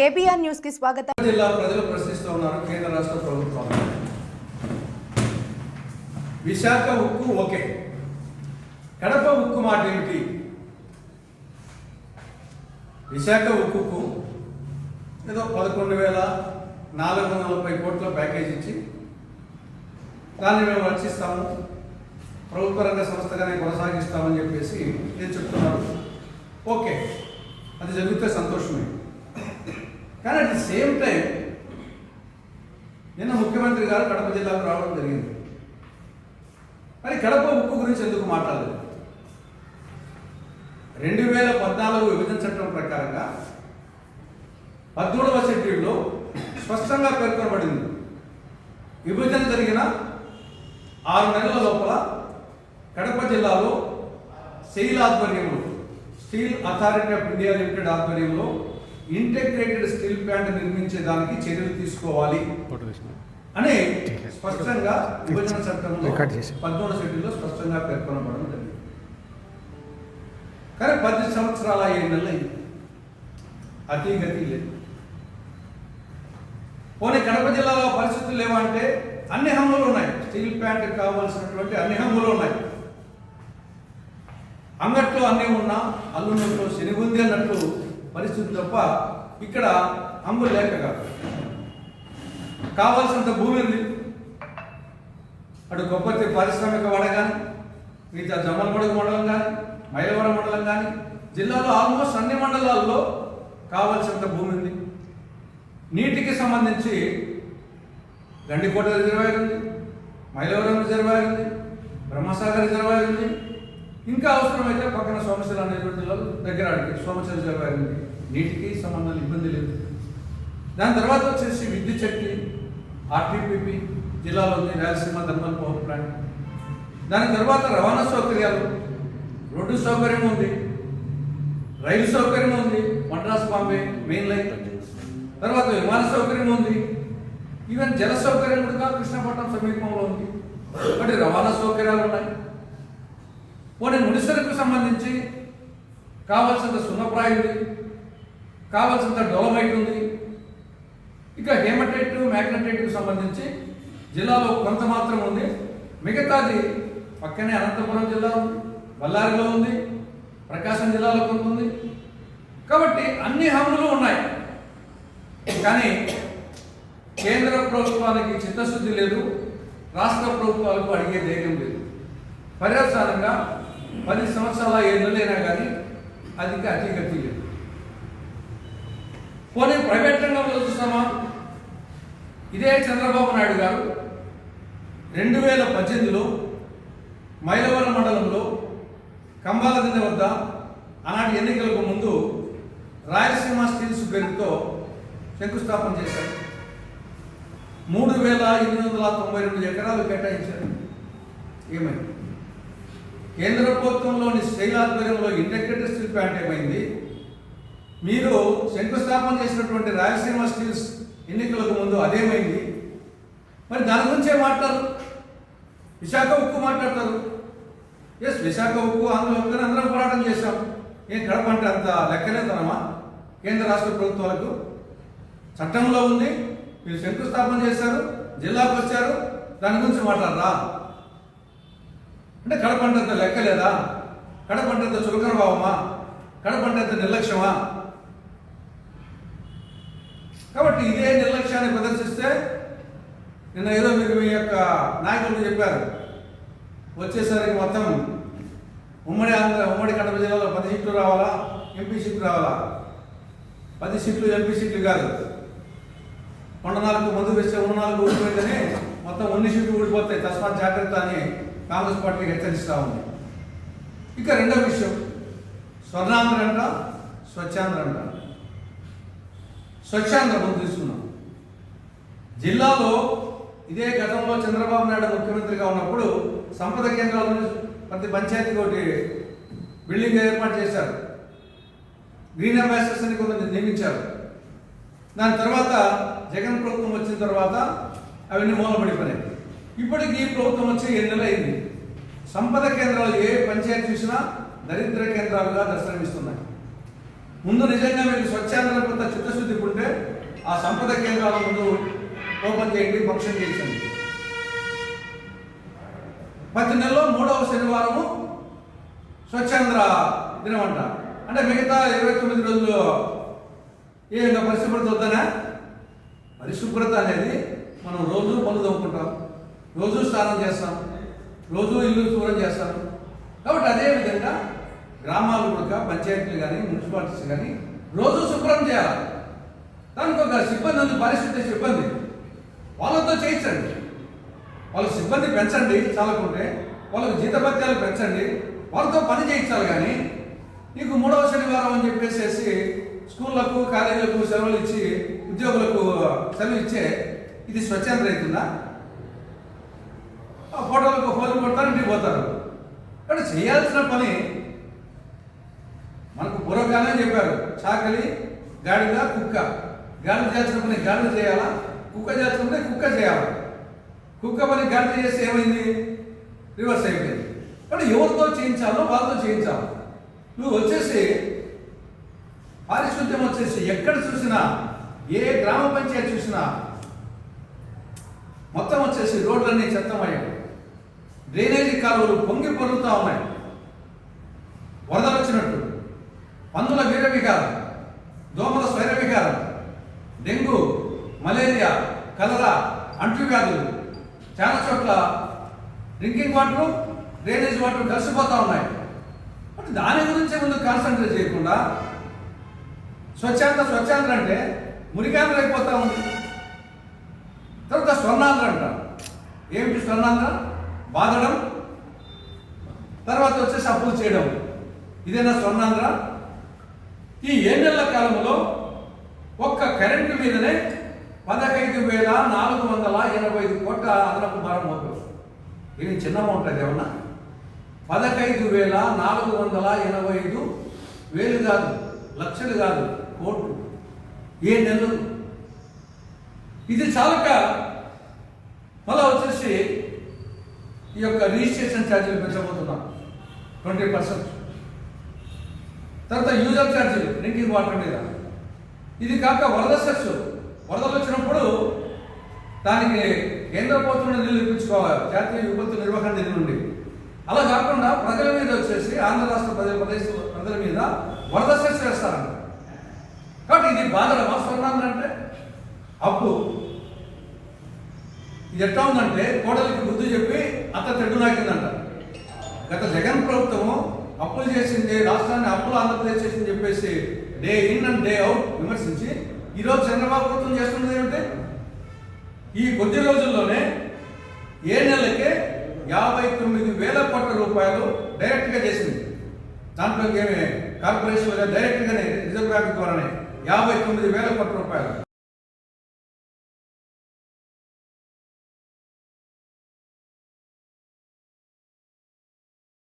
KBR న్యూస్కి స్వాగతం. జిల్లా ప్రజలు ప్రశ్నిస్తూ ఉన్నారు కేంద్ర రాష్ట్ర ప్రభుత్వం. విశాఖ ఉక్కు ఓకే. కడప ఉక్కు మాట ఏమిటి? విశాఖ ఉక్కుకు ఏదో పదకొండు వేల నాలుగు వందల నలభై కోట్ల ప్యాకేజ్ ఇచ్చి దాన్ని మేము రక్షిస్తాము ప్రభుత్వ రంగ సంస్థగానే కొనసాగిస్తామని చెప్పేసి నేను చెప్తున్నాను ఓకే. అది జరిగితే సంతోషమే. కానీ అట్ ది సేమ్ టైం నిన్న ముఖ్యమంత్రి గారు కడప జిల్లాకు రావడం జరిగింది. మరి కడప ఉక్కు గురించి ఎందుకు మాట్లాడలేదు? రెండు వేల పద్నాలుగు విభజన చట్టం ప్రకారంగా పద్మూడవ షెడ్యూల్లో స్పష్టంగా పేర్కొనబడింది. విభజన జరిగిన ఆరు నెలల లోపల కడప జిల్లాలో సెయిల్ ఆధ్వర్యంలో steel authority of India limited ఆధ్వర్యంలో ఇంటెగ్రేటెడ్ స్టీల్ ప్లాంట్ నిర్మించేదానికి చర్యలు తీసుకోవాలి. అని స్పష్టంగా విభజన చట్టంలో. పద్మూడు షెడ్యూల్లో స్పష్టంగా పేర్కొనబడడం జరిగింది. కానీ పది సంవత్సరాల ఏడు నెలలు అయింది అతి గతి లేదు. పోనీ కడప జిల్లాలో పరిస్థితులు లేవంటే అన్ని హంగులు ఉన్నాయి. స్టీల్ ప్లాంట్ కావాల్సినటువంటి అన్ని హంగులు ఉన్నాయి. అంగట్లో అన్నీ ఉన్నా అల్లున్నట్లు శనిగుంది అన్నట్లు పరిస్థితి తప్ప ఇక్కడ హంగు లేక కాదు. కావాల్సినంత భూమి ఉంది. అటు కొప్పతి పారిశ్రామిక వాడ కానీ మిగతా జమ్మలమడుగు మండలం కానీ మైలవరం మండలం కానీ జిల్లాలో ఆల్మోస్ట్ అన్ని మండలాల్లో కావాల్సినంత భూమి ఉంది. నీటికి సంబంధించి గండికోట రిజర్వాయర్ ఉంది మైలవరం రిజర్వాయర్ ఉంది బ్రహ్మసాగర్ రిజర్వాయర్ ఉంది ఇంకా అవసరమైతే పక్కన సోమశిల అనేటువంటి దగ్గర అడిగి సోమశిల రిజర్వాయర్ నీటికి సంబంధాలు ఇబ్బంది లేదు. దాని తర్వాత వచ్చేసి విద్యుత్ శక్తి ఆర్టీపీపీ జిల్లాలో ఉంది రాయలసీమ థర్మల్ పవర్ ప్లాంట్. దాని తర్వాత రవాణా సౌకర్యాలు. రోడ్డు సౌకర్యం ఉంది. రైలు సౌకర్యం ఉంది. Madras Bombay main line. తర్వాత విమాన సౌకర్యం ఉంది. ఈవెన్ జల సౌకర్యం కూడా కృష్ణపట్నం సమీపంలో ఉంది. ఒకటి రవాణా సౌకర్యాలు ఉన్నాయి. పోనీ ముడిసరకు సంబంధించి కావాల్సినంత సున్నప్రాయి ఉంది కావాల్సినంత డొలమైట్ ఉంది. ఇక హేమటైట్ మ్యాగ్నటైట్కు సంబంధించి జిల్లాలో కొంత మాత్రం ఉంది. మిగతాది పక్కనే అనంతపురం జిల్లా ఉంది బళ్ళారిలో ఉంది ప్రకాశం జిల్లాలో కొంత ఉంది. కాబట్టి అన్ని హంగులు ఉన్నాయి. కానీ కేంద్ర ప్రభుత్వానికి చిత్తశుద్ధి లేదు రాష్ట్ర ప్రభుత్వాలకు అడిగే ధైర్యం లేదు. పర్యవసానంగా పది సంవత్సరాల ఏడు కానీ అది అతిగతి లేదు. పోనీ ప్రైవేట్ రంగంలో చూస్తామా? ఇదే చంద్రబాబు నాయుడు గారు రెండు వేల పద్దెనిమిదిలో మైలవరం మండలంలో కంబాల దిండ వద్ద ఆనాటి ఎన్నికలకు ముందు రాయలసీమ స్టీల్స్ పేరుతో శంకుస్థాపన చేశారు. మూడు వేల ఎనిమిది వందల తొంభై రెండు ఎకరాలు కేటాయించారు. ఏమైంది? కేంద్ర ప్రభుత్వంలోని స్టైల్ ఆధ్వర్యంలో ఇంటెగ్రేటెడ్ స్టీల్ ప్లాంట్ ఏమైంది? మీరు శంకుస్థాపన చేసినటువంటి రాయలసీమ స్టీల్స్ ఎన్నికలకు ముందు అదేమైంది? మరి దాని గురించే మాట్లాడరు? విశాఖ ఉక్కు మాట్లాడతారు. ఎస్ విశాఖ ఉక్కు ఆంధ్ర ఉక్కుని అందరం పోరాటం చేశాం. ఏం కడప అంటే అంత లెక్కలేదనమా కేంద్ర రాష్ట్ర ప్రభుత్వాలకు చట్టంలో ఉంది. మీరు శంకుస్థాపన చేశారు జిల్లాకు వచ్చారు. దాని గురించి మాట్లాడరా? అంటే కడపంటంత లెక్కలేదా కడపంటంత అంటే అంత చులకన భావమా? కడప నిర్లక్ష్యమా? కాబట్టి ఇదే నిర్లక్ష్యాన్ని ప్రదర్శిస్తే నిన్న ఏదో మీరు మీ యొక్క నాయకులు చెప్పారు. వచ్చేసరికి మొత్తం ఉమ్మడి ఆంధ్ర ఉమ్మడి కడప జిల్లాలో పది సీట్లు రావాలా? ఎంపీ సీట్లు రావాలా? పది సీట్లు ఎంపీ సీట్లు కాదు. కొండ నాలుగు మందు వేస్తే ఉన్న నాలుగు ఊడిపోయిందని మొత్తం ఉన్ని సీట్లు ఊడిపోతాయి. తస్మాత్ జాగ్రత్త అని కాంగ్రెస్ పార్టీకి హెచ్చరిస్తూ ఉంది. ఇక రెండో విషయం స్వర్ణాంధ్ర అంట స్వచ్ఛాంధ్ర అంట స్వచ్ఛాంధ్ర ముందు తీసుకున్నాం. జిల్లాలో ఇదే గతంలో చంద్రబాబు నాయుడు ముఖ్యమంత్రిగా ఉన్నప్పుడు సంపద కేంద్రాలను ప్రతి పంచాయతీకి ఒకటి బిల్డింగ్ ఏర్పాటు చేశారు. గ్రీన్ అంబాసిడర్స్ అని కొంత నియమించారు. దాని తర్వాత జగన్ ప్రభుత్వం వచ్చిన తర్వాత అవన్నీ మూలపడిపోయినాయి ఇప్పటికి ఈ ప్రభుత్వం వచ్చి ఎన్ని నెలలు అయింది. సంపద కేంద్రాలు ఏ పంచాయతీ చూసినా దరిద్ర కేంద్రాలుగా దర్శనమిస్తున్నాయి. ముందు నిజంగా మీకు స్వచ్ఛాంధ్ర కొంత చిత్తశుద్ధి ఉంటే ఆ సంపద కేంద్రాల ముందు ఓపెన్ చేయండి ఫంక్షన్ చేయించండి. ప్రతి నెలలో మూడవ శనివారము స్వచ్ఛాంధ్ర దినం అంట అంటే మిగతా ఇరవై తొమ్మిది రోజులు ఏ ఇంకా పరిశుభ్రత వద్దనా? పరిశుభ్రత అనేది మనం రోజు పనులు తవ్వుకుంటాం రోజు స్నానం చేస్తాం రోజు ఇల్లు శుభ్రం చేస్తాం. కాబట్టి అదే విధంగా గ్రామాలు కూడా పంచాయతీలు కానీ మున్సిపాలిటీస్ కానీ రోజు శుభ్రం చేయాలి. దానికి ఒక సిబ్బంది ఉంది పరిశుద్ధ సిబ్బంది. వాళ్ళతో చేయించండి. వాళ్ళ సిబ్బంది పెంచండి చాలకుంటే వాళ్ళకి జీతభత్యాలు పెంచండి. వాళ్ళతో పని చేయించాలి కానీ నీకు మూడవ శనివారం అని చెప్పేసేసి స్కూళ్ళకు కాలేజీలకు సెలవులు ఇచ్చి ఉద్యోగులకు సెలవు ఇచ్చే ఇది స్వచ్ఛంద రైతుందా? ఆ ఫోటోలకు ఫోన్లు కొడతారు ఇంటికి పోతారు. కానీ చేయాల్సిన పని మనకు పూర్వకాలమే చెప్పారు చాకలి గాడిద కుక్క. గాడిద చేయాల్సిన పని గాడిద చేయాలా? కుక్క చేయాల్సిన పని కుక్క చేయాలా? కుక్క పని గాడిద చేస్తే ఏమైంది? రివర్స్ అయిపోయింది. కానీ ఎవరితో చేయించాలో వాళ్ళతో చేయించాలి. నువ్వు వచ్చేసి పారిశుద్ధ్యం వచ్చేసి ఎక్కడ చూసినా ఏ గ్రామ పంచాయతీ చూసినా మొత్తం వచ్చేసి రోడ్లన్నీ చెత్తమయ్యాయి. డ్రైనేజీ కాలువలు పొంగి పొరుగుతూ ఉన్నాయి. వరదలు వచ్చినట్టు. పందుల వీర వికారం దోమల స్వైర వికారం డెంగ్యూ మలేరియా కలరా అంటువ్యాధులు చాలా చోట్ల డ్రింకింగ్ వాటర్ డ్రైనేజ్ వాటర్ కలిసిపోతూ ఉన్నాయి. అంటే దాని గురించి ముందు కాన్సన్ట్రేట్ చేయకుండా స్వచ్ఛాంధ్ర స్వచ్ఛాంధ్ర అంటే మురికాంధ్ర అయిపోతూ ఉంది. తర్వాత స్వర్ణాంధ్ర అంటారు. ఏమిటి స్వర్ణాంధ్ర? బాధడం తర్వాత వచ్చేసి అప్పులు చేయడం. ఇదేనా స్వర్ణాంధ్ర? ఈ ఏడేళ్ళ కాలంలో ఒక్క కరెంటు మీదనే పదహైదు వేల నాలుగు వందల ఎనభై ఐదు కోట్ల అదనపు భారం అవుతుంది ఇది చిన్న అమౌంట్ అది ఏమన్నా? పదహైదు వేల నాలుగు వందల ఎనభై ఐదు వేలు కాదు లక్షలు కాదు కోట్లు. ఏ నెలలు? ఇది చాలక మళ్ళా వచ్చేసి ఈ యొక్క రిజిస్ట్రేషన్ ఛార్జీలు పెంచబోతున్నాం. Twenty percent. తర్వాత యూజర్ ఛార్జీలు డ్రింకింగ్ వాటర్ మీద. ఇది కాక వరద సెస్ వరదలు వచ్చినప్పుడు దానికి కేంద్ర ప్రభుత్వం నిధులు ఇప్పించుకోవాలి. జాతీయ విపత్తు నిర్వహణ నిధి నుండి. అలా కాకుండా ప్రజల మీద వచ్చేసి ఆంధ్ర రాష్ట్ర ప్రజల ప్రదేశ ప్రజల మీద వరద సెస్ వేస్తారంట. కాబట్టి ఇది బాధల. వాస్తవం అంటే అప్పు ఇది ఎట్లా ఉందంటే కోడలికి బుద్ధి చెప్పి అత్త తెడ్డు నాకిందంట. గత జగన్ ప్రభుత్వము అప్పులు చేసింది రాష్ట్రాన్ని అప్పులు ఆంధ్రప్రదేశ్ చేసింది చెప్పేసి day in and day out విమర్శించి ఈరోజు చంద్రబాబు ప్రభుత్వం చేస్తున్నది ఏమిటి? ఈ కొద్ది రోజుల్లోనే ఏ నెలకే యాభై తొమ్మిది వేల కోట్ల రూపాయలు డైరెక్ట్గా చేసింది. దాంట్లో ఏమి కార్పొరేషన్ డైరెక్ట్గానే రిజర్వ్ బ్యాంక్ ద్వారానే యాభై తొమ్మిది వేల కోట్ల రూపాయలు.